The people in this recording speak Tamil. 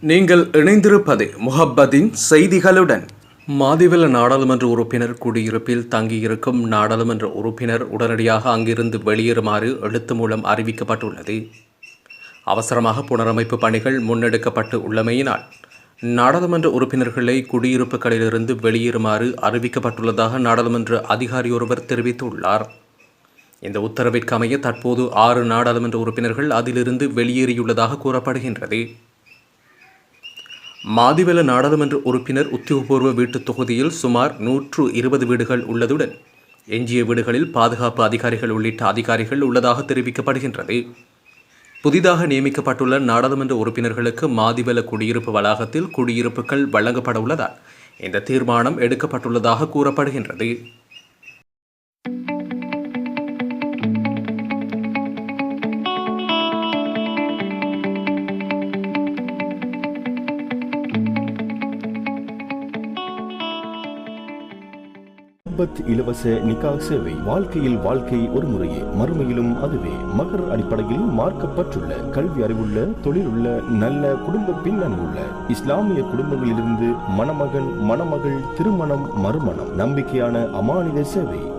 நீங்கள் இணைந்திருப்பது முஹப்பதின் செய்திகளுடன். மாதிவெல நாடாளுமன்ற உறுப்பினர் குடியிருப்பில் தங்கியிருக்கும் நாடாளுமன்ற உறுப்பினர் உடனடியாக அங்கிருந்து வெளியேறுமாறு எழுத்து மூலம் அறிவிக்கப்பட்டுள்ளது. அவசரமாக புனரமைப்பு பணிகள் முன்னெடுக்கப்பட்டு உள்ளமையினால் நாடாளுமன்ற உறுப்பினர்களை குடியிருப்புகளிலிருந்து வெளியேறுமாறு அறிவிக்கப்பட்டுள்ளதாக நாடாளுமன்ற அதிகாரி ஒருவர் தெரிவித்துள்ளார். இந்த உத்தரவிற்கு அமைய தற்போது ஆறு நாடாளுமன்ற உறுப்பினர்கள் அதிலிருந்து வெளியேறியுள்ளதாக கூறப்படுகின்றது. மாதிவெல நாடாளுமன்ற உறுப்பினர் உத்தியோகபூர்வ வீட்டுத் தொகுதியில் சுமார் நூற்று இருபது வீடுகள் உள்ளதுடன் எஞ்சிய வீடுகளில் பாதுகாப்பு அதிகாரிகள் உள்ளிட்ட அதிகாரிகள் உள்ளதாக தெரிவிக்கப்படுகின்றது. புதிதாக நியமிக்கப்பட்டுள்ள நாடாளுமன்ற உறுப்பினர்களுக்கு மாதிவல குடியிருப்பு வளாகத்தில் குடியிருப்புகள் வழங்கப்பட உள்ளதால் இந்த தீர்மானம் எடுக்கப்பட்டுள்ளதாக கூறப்படுகின்றது. முஹப்பத் இலவச நிகா சேவை. வாழ்க்கையில் வாழ்க்கை ஒரு முறையே. மறுமையிலும் அதுவே. மகர் அடிப்படையில் மார்க்கப்பட்டுள்ள கல்வி அறிவுள்ள தொழிலுள்ள நல்ல குடும்ப பின்னணியுள்ள இஸ்லாமிய குடும்பங்களிலிருந்து மணமகன் மணமகள் திருமணம் மறுமணம். நம்பிக்கையான அமானித சேவை.